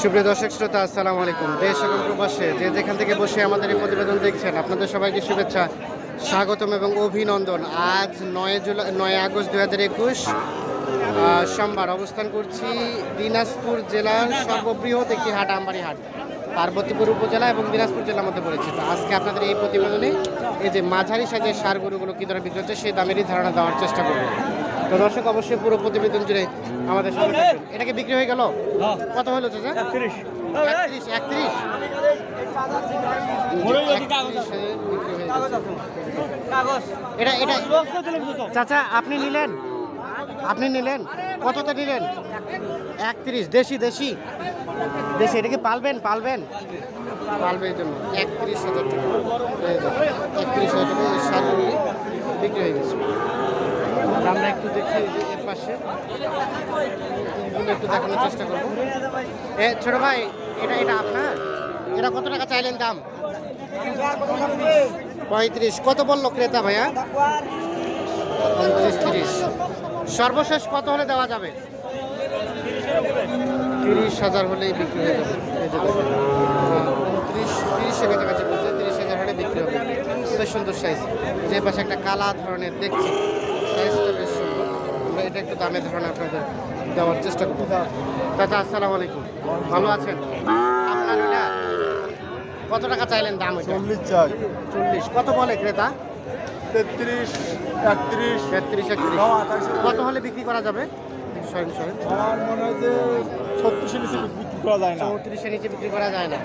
সুপ্রিয় দর্শক, শ্রোতা, আসসালামু আলাইকুম। দেশ এবং প্রবাসে যে যেখান থেকে বসে আমাদের এই প্রতিবেদন দেখছেন, আপনাদের সবাইকে শুভেচ্ছা, স্বাগতম এবং অভিনন্দন। আজ নয় জুলাই, নয় আগস্ট দু হাজার একুশ সোমবার অবস্থান করছি দিনাজপুর জেলার সর্ববৃহৎ একটি হাট, আমবাড়ি হাট। পার্বতীপুর উপজেলা এবং দিনাজপুর জেলার মধ্যে পড়েছে। তো আজকে আপনাদের এই প্রতিবেদনে এই যে মাঝারি সাইজের সার গরুগুলো কী ধরে বিক্রি হচ্ছে সেই দামেরই ধারণা দেওয়ার চেষ্টা করব। তো দর্শক অবশ্যই পুরো প্রতিবেদন জুড়ে আমাদের সঙ্গে থাকবেন। এটা কি বিক্রি হয়ে গেল? কত হলো চাচা? একত্রিশ। একত্রিশ এটা এটা চাচা আপনি নিলেন? আপনি নিলেন? কততে নিলেন? একত্রিশ। দেশি দেশি? দেশি এটা কি পালবেন পালবেন? পালবে এই জন্য, একত্রিশ হাজার টাকা। একত্রিশ হাজার টাকা, এই বিক্রি হয়ে গেছে। আমরা একটু দেখি এর পাশে। একটু দেখানোর চেষ্টা করব। এ, ছোট ভাই, এটা এটা আপনার? এটা কত টাকা চাইলেন দাম? পঁয়ত্রিশ। কত বলল ক্রেতা ভাইয়া? পঁয়ত্রিশ, তিরিশ। সর্বশেষ কত হলে দেওয়া যাবে? তিরিশ হাজার হলেই বিক্রি হয়ে যাবে। উনত্রিশ তিরিশের কাছাকাছি তিরিশ হাজার হলে বিক্রি হবে। বেশ সুন্দর সাইজ যে পাশে একটা কালা ধরনের দেখছি সাইজটা বেশ সুন্দর। আমরা এটা একটু দামের ধারণা আপনাদের দেওয়ার চেষ্টা করব। চাচা আসসালামু আলাইকুম। ভালো আছেন? আপনার এটা কত টাকা চাইলেন দাম চল্লিশ চাই। চল্লিশ। কত বলে ক্রেতা? তেত্রিশ একত্রিশ। তেত্রিশ একত্রিশ। নাও, কত হলে বিক্রি করা যাবে? সরেন সরেন। আমার মনে হয় যে ছত্রিশের নিচে বিক্রি করা যায় না। চৌত্রিশের নিচে বিক্রি করা যায় না।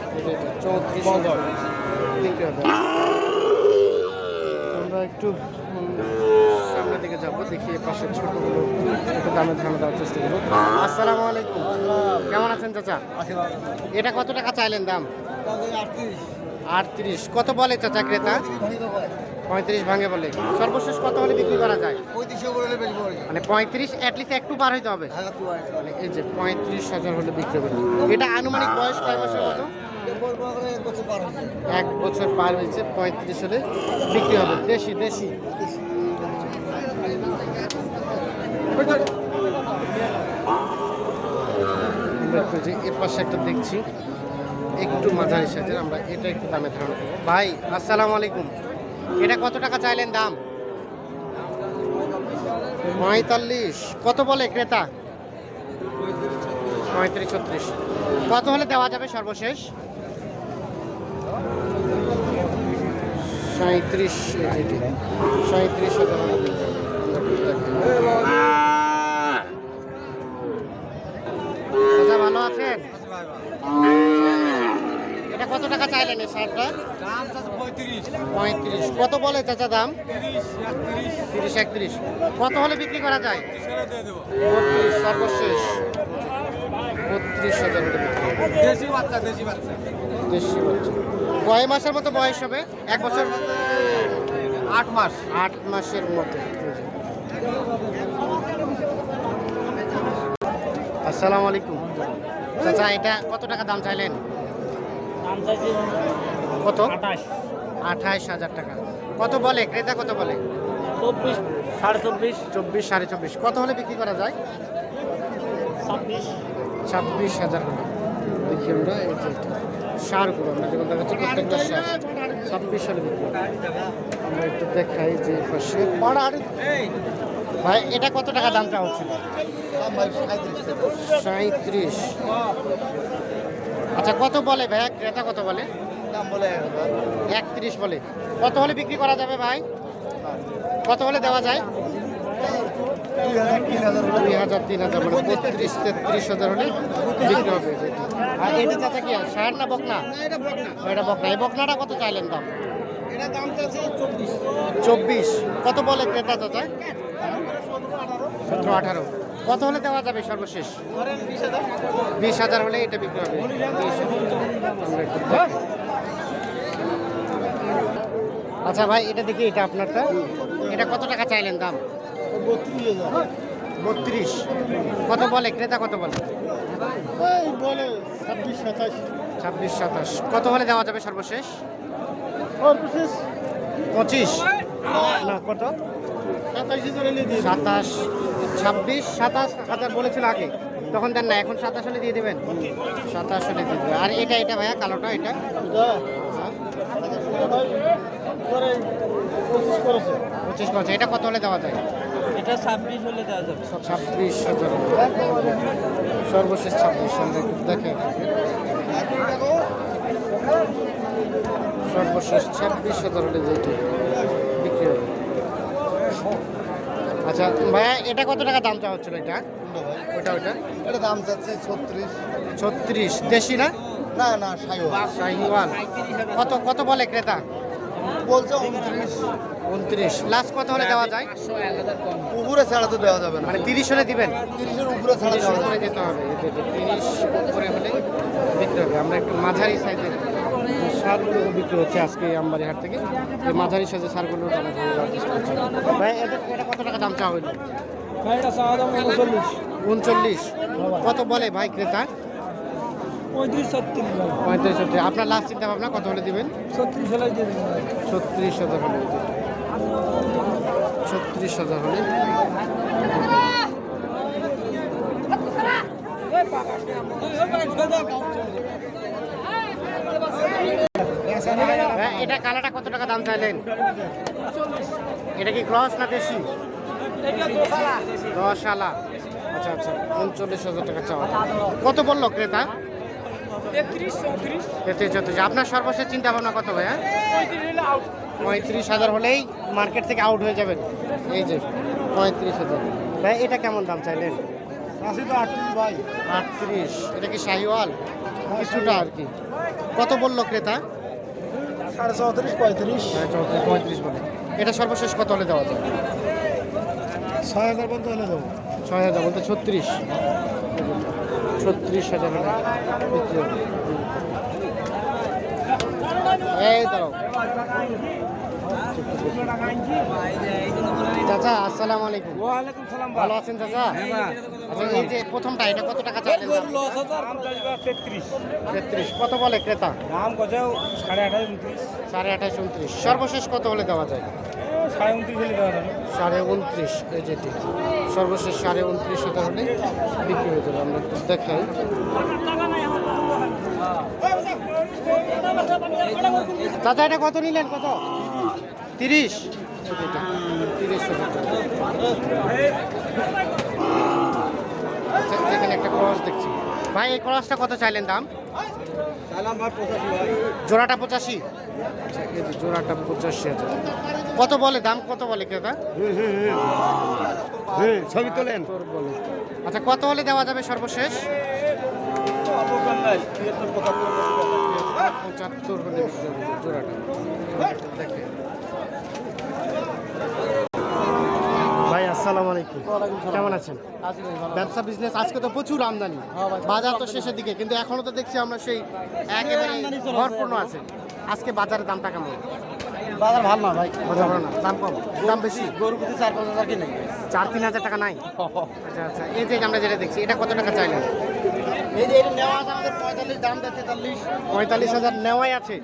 চৌত্রিশ। বিক্রি হবে। আমরা একটু সামনের দিকে যাব দেখি পাশে ছোটগুলো একটু দামে ধারণা দেওয়ার চেষ্টা করব। আসসালামু আলাইকুম। কেমন আছেন চাচা? এটা কত টাকা চাইলেন দাম? আটত্রিশ। কত বলে চাচা ক্রেতা? পঁয়ত্রিশ ভাঙে বলে। সর্বশেষ কত হলে বিক্রি করা যায়? মানে পঁয়ত্রিশ অ্যাটলিস্ট একটু পার হইতে হবে। মানে এই যে পঁয়ত্রিশ হাজার হলে বিক্রি হবে। এটা আনুমানিক বয়স কয় বছর মতো এক বছর পার হয়েছে পঁয়ত্রিশ হলে বিক্রি হবে। দেশি দেশি। এর পাশে একটা দেখছি একটু মাঝারি সাইজের আমরা এটা একটু দামে ধারণা করব। ভাই আসসালামু আলাইকুম। এটা কত টাকা চাইলেন দাম? পঁয়তাল্লিশ। কত বলে ক্রেতা? পঁয়ত্রিশ ছত্রিশ। কত হলে দেওয়া যাবে সর্বশেষ? সাঁত্রিশ সাঁত্রিশ ভালো আছেন? এটা কত টাকা চাইলেন এই শার্টটা? পঁয়ত্রিশ। কত বলে চাচা দাম? তিরিশ একত্রিশ। কত হলে বিক্রি করা যায়? বত্রিশ সর্বশেষ। বত্রিশ হাজার। দেশি বাচ্চা দেশি বাচ্চা। দেশি বাচ্চা। কয় মাসের মতো বয়স হবে? এক বছর? আট মাস। আট মাসের মতো। আসসালামু আলাইকুম। চাচা এটা কত টাকা দাম চাইলেন? কত? আঠাইশ হাজার টাকা। কত বলে? ক্রেতা কত বলে? চব্বিশ সাড়ে চব্বিশ। চব্বিশ সাড়ে চব্বিশ। কত হলে বিক্রি করা যায়? ছাব্বিশ। ছাব্বিশ হাজার টাকা। দেখি আমরা এই যে সারগুলো আমরা যেমন দেখাচ্ছি প্রত্যেকটা সার। ছাব্বিশ সালে বিক্রি আমরা একটু দেখাই যে পাশে। ভাই এটা কত টাকা দাম চাওয়া হচ্ছিল সাঁত্রিশ আচ্ছা কত বলে ভাই ক্রেতা কত বলে? দাম বলে একত্রিশ বলে। কত হলে বিক্রি করা যাবে ভাই? কত হলে দেওয়া যায়? দুই হাজার তিন হাজার মানে বত্রিশ তেত্রিশ হাজার হলে বিক্রি হবে। আর এটি চাচা কি না বকনা? এটা বকনা। এই বকনাটা কত চাইলেন দাম? চব্বিশ। কত বলে ক্রেতা চাচা? সতেরো আঠারো। কত হলে দেওয়া যাবে সর্বশেষ? বিশ হাজার। হলে এটা বিক্রি হবে। 20,000 আমরা একটু দেখি। আচ্ছা ভাই এটা দেখি এটা আপনারটা। এটা কত টাকা চাইলেন দাম? বত্রিশ। কত বলে? ক্রেতা কত বলে? ছাব্বিশ সাতাশ। ছাব্বিশ সাতাশ। কত হলে দেওয়া যাবে সর্বশেষ? ওর পঁচিশ। না কত? সাতাশ। ছাব্বিশ সাতাশ হাজার বলেছিল আগে। তখন দেন না এখন সাতাশ হলে দিয়ে দেবেন। সাতাশ হলে দিয়ে দেবেন। আর এটা এটা ভাইয়া কালোটা এটা? পঁচিশ করছে। এটা কত হলে দেওয়া যায়? এটা ছাব্বিশ হলে দেওয়া যাবে। ছাব্বিশ হাজার সর্বশেষ ছাব্বিশ দেখে সর্বশেষ ছাব্বিশ হাজার হলে যেটি বিক্রি হবে আচ্ছা ভাইয়া এটা কত টাকা দাম চাওয়া হচ্ছিল এটা? ওটা ওটা? এটা দাম চাচ্ছে ছত্রিশ। ছত্রিশ। দেশি না? না না সাইওয়াল। শাহিওয়াল কত কত বলে ক্রেতা? বলছে উনত্রিশ। উনত্রিশ। লাস্ট কত হলে দেওয়া যায়? উপরে ছাড়া তো দেওয়া যাবে না। মানে তিরিশ হলে দিবেন? তিরিশের উপরে ছাড়া দেওয়া যেতে হবে। তিরিশ উপরে হলে বিক্রি হবে। আমরা একটু মাঝারি সাইজের সারগুলো বিক্রি হচ্ছে আজকে আমবাড়ি হাট থেকে এই মাঝারি সাইজের সারগুলো দাম দেওয়ার চেষ্টা করছি ভাই এটা কত টাকা দাম চাওয়া হইল এটা চাওয়া দাম উনচল্লিশ উনচল্লিশ কত বলে ভাই ক্রেতা পঁয়ত্রিশ ছত্রিশ আপনার লাস্ট চিন্তা ভাবনা কত হলে দিবেন ছত্রিশ হলে দেবেন ছত্রিশ হাজার হলে ছত্রিশ হাজার হলে ভাই, এটা কালাটা কত টাকা দাম চাইলেন? এটা কি ক্রস না দেশি? দশ আলা আচ্ছা আচ্ছা উনচল্লিশ হাজার টাকা চাওয়া। কত বলল ক্রেতা? তেত্রিশ চৌত্রিশ। আপনার সর্বশেষ চিন্তা ভাবনা কত ভাইয়া? পঁয়ত্রিশ হাজার হলেই মার্কেট থেকে আউট হয়ে যাবেন। এই যে পঁয়ত্রিশ হাজার। ভাই এটা কেমন দাম চাইলেন? আটত্রিশ। এটা কি শাহিওয়াল? কিছুটা আর কি। কত বলল ক্রেতা? সাড়ে চৌত্রিশ পঁয়ত্রিশ। চৌত্রিশ পঁয়ত্রিশ বলে। এটা সর্বশেষ কত হলে দেওয়া যায়? ছয় হাজার পর্যন্ত হলে দেবো। ছয় হাজার বলতে ছত্রিশ। ছত্রিশ হাজার এই দাঁড়াও। চাচা আসসালামু আলাইকুম। ওয়ালাইকুম সালাম ভালো আছেন চাচা? আচ্ছা এই যে প্রথমটা এটা কত টাকা চাইলেন তেত্রিশ। তেত্রিশ। কত বলে ক্রেতা? দাম কত? সাড়ে আঠাশ উনত্রিশ। সাড়ে আঠাশ উনত্রিশ। সর্বশেষ কত হলে দেওয়া যায়? সাড়ে উনত্রিশ হলে দেওয়া যাবে। সাড়ে উনত্রিশ এই যেটি সর্বশেষ সাড়ে উনত্রিশ হাজার হলে বিক্রি হয়ে যাবে আমরা দেখাই। চাচা এটা কত নিলেন? কত? তিরিশ? তিরিশ আচ্ছা, একটা ক্রস দেখছি। ভাই এই ক্রসটা কত চাইলেন দাম? জোড়াটা পঁচাশি? আচ্ছা জোড়াটা পঁচাশি হাজার। কত বলে দাম? কত বলে ক্রেতা? ছবি তোলেন। আচ্ছা কত হলে দেওয়া যাবে সর্বশেষ? পঁচাত্তর হলে জোড়াটা। দেখে ভাই আসসালামু আলাইকুম। কেমন আছেন? ব্যবসা বিজনেস আজকে তো প্রচুর আমদানি। বাজার তো শেষের দিকে কিন্তু এখনও তো দেখছি আমরা সেই একেবারে ভরপূর্ণ আছে। আজকে বাজারের দামটা কেমন? বাজার ভালো না ভাই। বাজার ভালো না। দাম কম? দাম বেশি? গরু প্রতি চার পাঁচ হাজার কিনে চার তিন হাজার টাকা নাই? আচ্ছা আচ্ছা। এই যে আমরা যেটা দেখছি এটা কত টাকা চাইলেন? এই যে নেওয়া আছে আমাদের পঁয়তাল্লিশ দাম তেতাল্লিশ। পঁয়তাল্লিশ হাজার নেওয়াই আছে।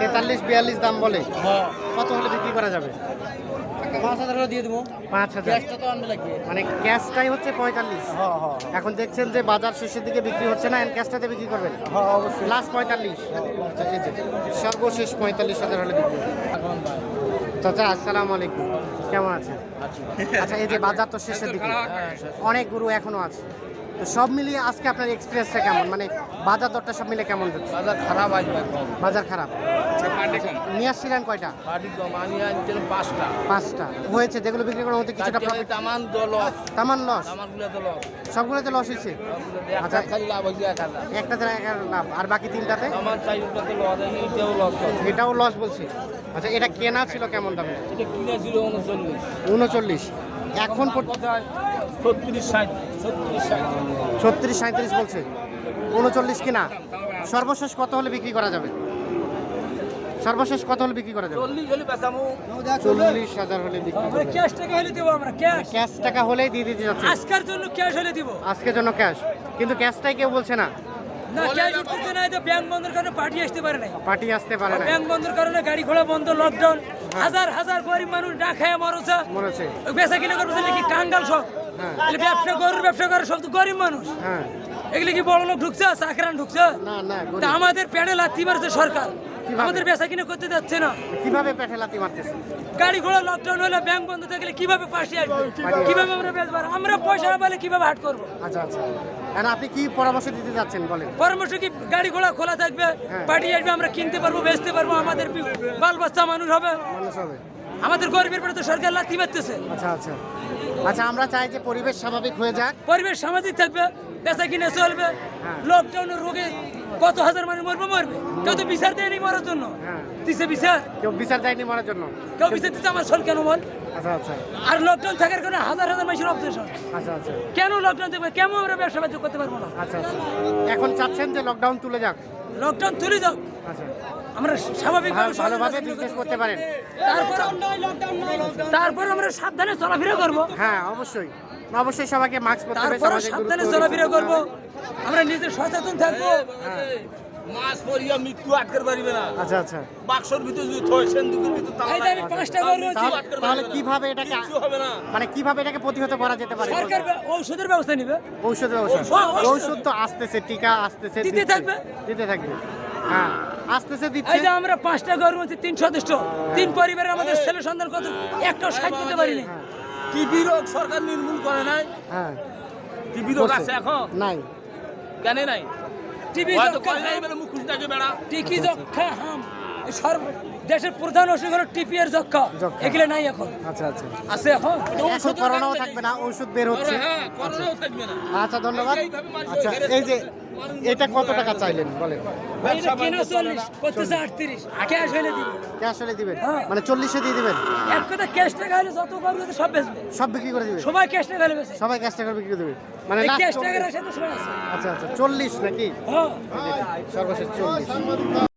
তেতাল্লিশ বিয়াল্লিশ দাম বলে। হ্যাঁ। কত হলে বিক্রি করা যাবে? পাঁচ হাজার দিয়ে দেবো। পাঁচ হাজার। তো লাগবে। মানে ক্যাশটাই হচ্ছে পঁয়তাল্লিশ। এখন দেখছেন যে বাজার শেষের দিকে বিক্রি হচ্ছে না ক্যাশটাতে বিক্রি করবেন। অবশ্যই। লাস্ট পঁয়তাল্লিশ। আচ্ছা সর্বশেষ পঁয়তাল্লিশ হাজার হলে বিক্রি। চাচা আসসালামু আলাইকুম। কেমন আছেন? আচ্ছা এই যে বাজার তো শেষের দিকে। অনেক গরু এখনও আছে। তো সব মিলিয়ে আজকে আপনার এক্সপিরিয়েন্সটা কেমন? মানে বাজার দরটা সব মিলে কেমন যাচ্ছে বাজার খারাপ আসবে বাজার খারাপ? নিয়ে আসছিলেন কয়টা? আমি আনছিলাম পাঁচটা। পাঁচটা। হয়েছে যেগুলো বিক্রি করার মধ্যে কিছুটা প্রফিট তামান লস তামান লস লস সবগুলোতে লস হয়েছে? আচ্ছা। খালি লাভ হয়েছে এক হাজার। একটাতে এক লাভ। আর বাকি তিনটাতে? আমার চাইটাতে লস এটাও লস এটাও লস বলছি। আচ্ছা এটা কেনা ছিল কেমন দামে? এটা কিনে ছিল উনচল্লিশ। উনচল্লিশ। এখন কোথায়? ছত্রিশ সাঁত্রিশ বলছে। উনচল্লিশ কিনা? সর্বশেষ কত হলে বিক্রি করা যাবে? সর্বশেষ কত হলে বিক্রি করা যাবে? চল্লিশ হাজার হলে। ক্যাশ টাকা হলে দেবো আমরা ক্যাশ ক্যাশ টাকা হলেই দিয়ে দিতে যাচ্ছে। আজকের জন্য ক্যাশ হলে দিব। আজকের জন্য ক্যাশ কিন্তু ক্যাশটাই কেউ বলছে না। না ক্যাশ উঠতেছে না তো ব্যাংক বন্ধের কারণে পার্টি আসতে পারে নাই। পার্টি আসতে পারে না ব্যাংক বন্ধের কারণে গাড়ি ঘোড়া বন্ধ লকডাউন হাজার হাজার গরিব মানুষ না খায় মরছে। মরছে। বেচা কিনা করবে নাকি কাঙ্গাল সব? হ্যাঁ। ব্যবসা গরুর ব্যবসা করে সব তো গরিব মানুষ। হ্যাঁ। এগুলি কি বড় লোক ঢুকছে চাকরান ঢুকছে? না না আমাদের প্যাডে লাথি মারছে সরকার? আমাদের বেচা কিনা করতে যাচ্ছে না। কীভাবে পেটে লাথি মারতেছে? গাড়ি ঘোড়া লকডাউন হলে ব্যাংক বন্ধ থাকলে কীভাবে পাশে আসবে? কীভাবে আমরা বেচবো আমরা পয়সা না পেলে কীভাবে হাট করব? আচ্ছা আচ্ছা। এখন আপনি কি পরামর্শ দিতে যাচ্ছেন বলেন? পরামর্শ কি গাড়ি ঘোড়া খোলা থাকবে হ্যাঁ। পার্টি আসবে আমরা কিনতে পারব বেচতে পারব আমাদের বাল বাচ্চা মানুষ হবে। মানুষ হবে। আমাদের গরিবের পরে তো সরকার লাথি মারতেছে। আচ্ছা আচ্ছা। আচ্ছা আমরা চাই যে পরিবেশ স্বাভাবিক হয়ে যাক। পরিবেশ সামাজিক থাকবে বেচা কিনে চলবে। হ্যাঁ। লকডাউনের রোগে কত হাজার মানুষ মরবে মরবে। কেউ তো বিচার দেয়নি মরার জন্য। হ্যাঁ। দিছে বিচার? কেউ বিচার দেয়নি মারার জন্য। কেউ বিচার দিতে আমার শোন কেন বল? আচ্ছা আচ্ছা। আর লকডাউন থাকার কারণে হাজার হাজার মানুষের অবজেশন আচ্ছা আচ্ছা। কেন লকডাউন দেবে? কেমন আমরা ব্যবসা বাণিজ্য করতে পারব না? আচ্ছা আচ্ছা। এখন চাচ্ছেন যে লকডাউন তুলে যাক। লকডাউন তুলে আচ্ছা। আমরা স্বাভাবিক ভালো- ভালোভাবে বিজনেস করতে পারেন। তারপর তারপর আমরা সাবধানে চলাফেরা করব। হ্যাঁ অবশ্যই। অবশ্যই সবাইকে মাস্ক পরতে হবে তারপর সাবধানে চলাফেরা করব। আমরা নিজে সচেতন থাকব। মাছ পরিয়া মৃত্যু আটকার পারিবে না। আচ্ছা আচ্ছা। বাক্সর ভিতরে যদি থয় সেন্দুকের ভিতরে তালা এই যে আমি পাঁচটা গরু আছি তাহলে- কীভাবে এটাকে কিচ্ছু হবে না। মানে কীভাবে এটাকে প্রতিহত করা যেতে পারে? সরকার ঔষধের ব্যবস্থা নিবে। ঔষধের ব্যবস্থা। ঔষধ- তো আসতেছে টিকা আসতেছে দিতে থাকবে। দিতে থাকবে। হ্যাঁ আসতেছে দিচ্ছে। এই যে আমরা পাঁচটা গরু আছি তিন সদস্য। তিন পরিবারের আমাদের ছেলে সন্তান কত একটাও সাহায্য করতে পারিনি। টিবি রোগ সরকার নির্মূল করে নাই? হ্যাঁ। টিবি রোগ আছে এখন? নাই। কেন নাই? টিবি মুখোশ ডাকে বেড়া? টিকি যক্ষা হাম সর্ব দেশের প্রধান অসুখ হলো টিপি আর যক্ষা। এগুলো নাই এখন। আচ্ছা আচ্ছা। আছে এখন? এখন করোনাও থাকবে না ঔষধ বের হচ্ছে। হ্যাঁ করোনাও থাকবে না। আচ্ছা ধন্যবাদ। আচ্ছা এই যে এটা কত টাকা চাইলেন? বলেন। কেনা চল্লিশ করতেছে আটত্রিশ। ক্যাশ হইলে দিব। ক্যাশ হলে দিবেন? হ্যাঁ। মানে চল্লিশে দিয়ে দিবেন? এক কথা ক্যাশ টাকা হলে যত আছে সব বেচবে। সব বিক্রি করে দিবেন? সবাই ক্যাশ টাকা হলে বেচে। সবাই ক্যাশ টাকা বিক্রি করে দিবেন। মানে ক্যাশ টাকার সাথে সবাই আছে। আচ্ছা আচ্ছা চল্লিশ নাকি? হ্যাঁ। সর্বশেষ চল্লিশ।